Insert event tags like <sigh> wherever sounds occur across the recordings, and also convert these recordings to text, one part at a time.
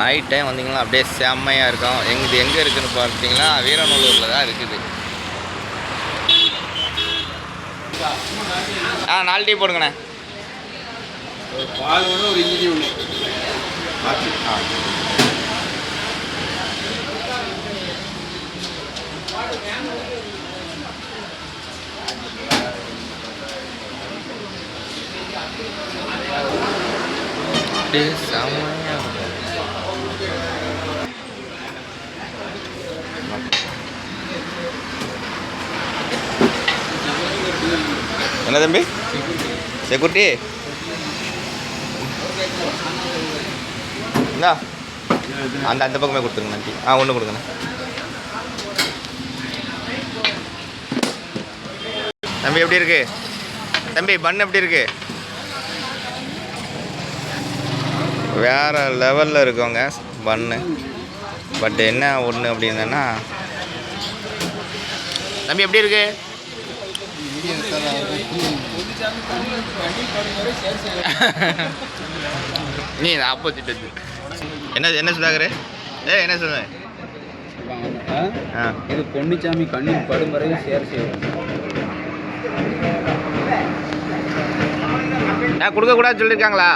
Night time வந்தீங்கன்னா அப்படியே செம்மையாக இருக்கும். எங்க இது எங்கே இருக்குன்னு பார்த்தீங்கன்னா வீரநல்லூரில் தான் இருக்குது. ஆ நாலு டீ போடுங்கண்ணே. பால் ஒன்று ஒரு இஞ்சி ஒன்று ஆ. அப்படியே செம்மையாக இருக்கும். என்ன தம்பி? செக்யூரிட்டி? என்ன அந்த அந்த பக்கமே கொடுத்துருங்க நன்றி ஆ ஒன்று கொடுங்கண்ணே. தம்பி எப்படி இருக்கு? தம்பி பன் எப்படி இருக்கு? வேற லெவலில் இருக்கவங்க பன்னு பட் என்ன ஒன்று அப்படின்னா தம்பி எப்படி இருக்கு? நீ ஆப்போசிட் என்ன என்ன சுதாகர்? ஏ என்ன சொல்லுங்க ஆ. இது பொன்னிச்சாமி கண்ணில் படும் வரையும் ஷேர் செய்வோம் நான் கொடுக்கக்கூடாது சொல்லியிருக்காங்களா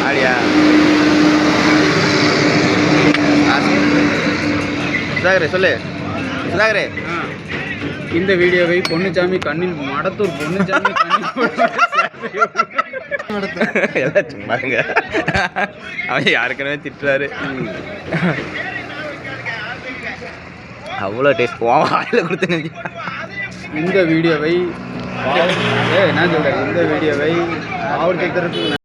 அப்படியா ஆ, சுதாகர் சொல்லு. சுதாகர். இந்த வீடியோவை பொன்னிச்சாமி கண்ணில் மடத்தூர் பொன்னிச்சாமி. <laughs> எல்லாம் சும்மாங்க அவன் யாருக்குமே திட்டுறாரு. அவ்வளோ டேஸ்ட் போவான் வாயில் கொடுத்து இந்த வீடியோவை என்ன சொல்றேன். இந்த வீடியோவை ஆவர்த்திக்கிறதுக்கு